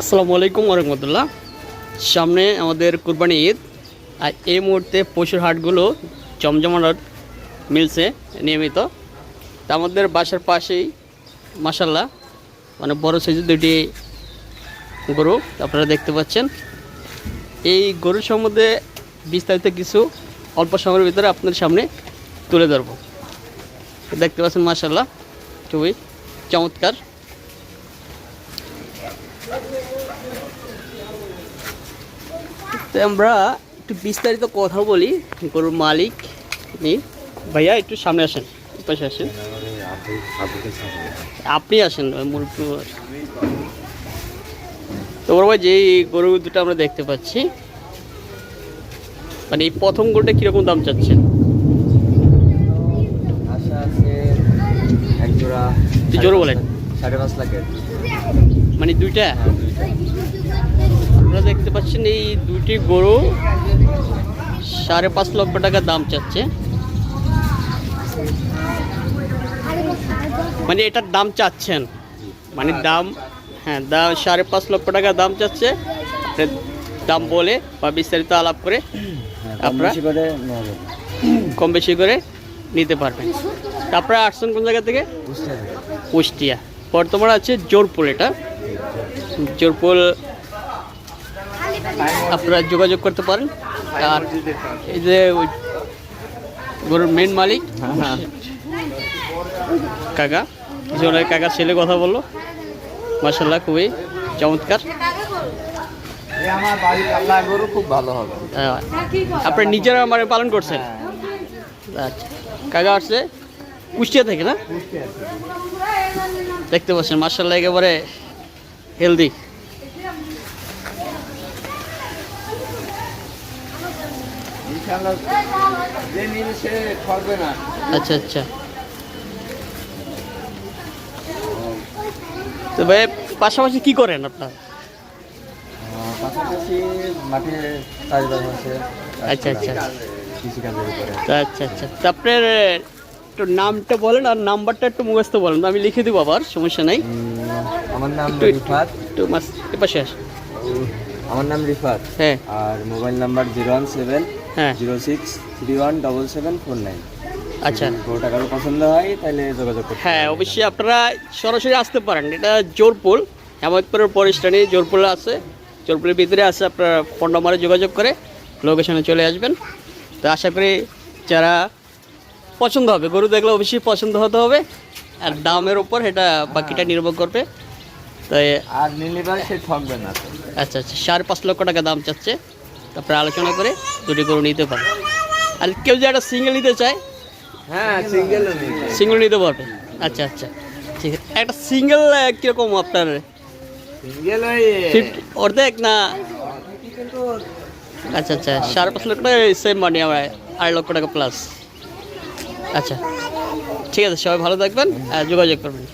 আসসালামু আলাইকুম রহমতুল্লাহ সামনে আমাদের কুরবানি ঈদ। আর এই মুহূর্তে পশুর হাটগুলো জমজমাট মিলছে নিয়মিত। তা আমাদের বাসার পাশেই মাসাল্লাহ মানে বড় সাইজের দুটি গরু আপনারা দেখতে পাচ্ছেন। এই গরুর সম্বন্ধে বিস্তারিত কিছু অল্প সময়ের ভিতরে আপনাদের সামনে তুলে ধরবো। দেখতে পাচ্ছেন মাসাল্লাহ খুবই চমৎকার। তো আমরা একটু বিস্তারিত কথা বলি। গরুর মালিক নি। ভাইয়া একটু সামনে আসেন পাশে আসেন। আপনি আসেন তো বড় ভাই যে গরু দুটো আমরা দেখতে পাচ্ছি মানে এই প্রথম গরুটা কীরকম দাম চাচ্ছেন? জোরে বলেন। সাড়ে পাঁচ লাখের। মানে দুইটা? আপনারা দেখতে পাচ্ছেন এই দুইটি গরু সাড়ে পাঁচ লক্ষ টাকা দাম চাচ্ছে। মানে এটার দাম চাচ্ছেন। মানে দাম হ্যাঁ দাম সাড়ে পাঁচ লক্ষ টাকা দাম চাচ্ছে। দাম বলে বা বিস্তারিত আলাপ করে হ্যাঁ, আপনারা- কম বেশি করে নিতে পারবেন। তারপরে আসছেন কোন জায়গা থেকে? কুষ্টিয়া। বর্তমানে আছে জোরপুল এটা। জোরপুল আপনারা যোগাযোগ করতে পারেন। আর এই যে ওই গরুর মেন মালিক হ্যাঁ, কাকা জনের কাকা ছেলে কথা বলল। মার্শাল্লাহ খুবই চমৎকার। খুব ভালো হবে। আহ, আপনারা নিজেরা আমার পালন করছেন? হ্যাঁ, আচ্ছা কাকা আসছে কুষ্টিয়া থেকে না? দেখতে পাচ্ছেন মার্শাল্লাহ একেবারে হেলদি আচ্ছা আচ্ছা। তো ভাই পাশাপাশি কি করেন আপনার? আচ্ছা, আচ্ছা। আচ্ছা আচ্ছা। আপনার একটু নামটা বলেন আর নাম্বারটা একটু মুখস্থ বলেন। আমি লিখে দেবো আবার সমস্যা নাই। আমার নাম রিফাত। একটু মাস এ পাশে আস আমার নাম রিফাত। হ্যাঁ। আর mobile number zero one seven হ্যাঁ। Zero six three one double seven four nine. আচ্ছা। কোনো টাকার পছন্দ হয় তাহলে যোগাযোগ হ্যাঁ অবশ্যই আপনারা সরাসরি আসতে পারেন। এটা জোরপুল হেমতপুরের পরিস্থানে জোরপুল আছে। জোরপুলের ভিতরে আছে আপনারা ফোন নম্বরে যোগাযোগ করে লোকেশনে চলে আসবেন। তো আশা করি যারা পছন্দ হবে। গরু দেখলে অবশ্যই পছন্দ হতে হবে। আর দামের উপর এটা বাকিটা নির্ভর করবে। তাই আর নিলিবার সে ঠকবে না আচ্ছা আচ্ছা। সাড়ে পাঁচ লক্ষ টাকা দাম চাচ্ছে। তারপরে আলোচনা করে দুটি গরু নিতে পারে আর কেউ যে একটা সিঙ্গেল নিতে চায় হ্যাঁ সিঙ্গেল সিঙ্গেল নিতে পারবে। আচ্ছা আচ্ছা। ঠিক আছে। একটা সিঙ্গেল কীরকম আপনার? সিঙ্গেল অর্ধেক না আচ্ছা আচ্ছা। সাড়ে পাঁচ লক্ষ টাকা সেম মানি আমার আড়াই লক্ষ টাকা প্লাস আচ্ছা। ঠিক আছে সবাই ভালো থাকবেন যোগাযোগ করবেন।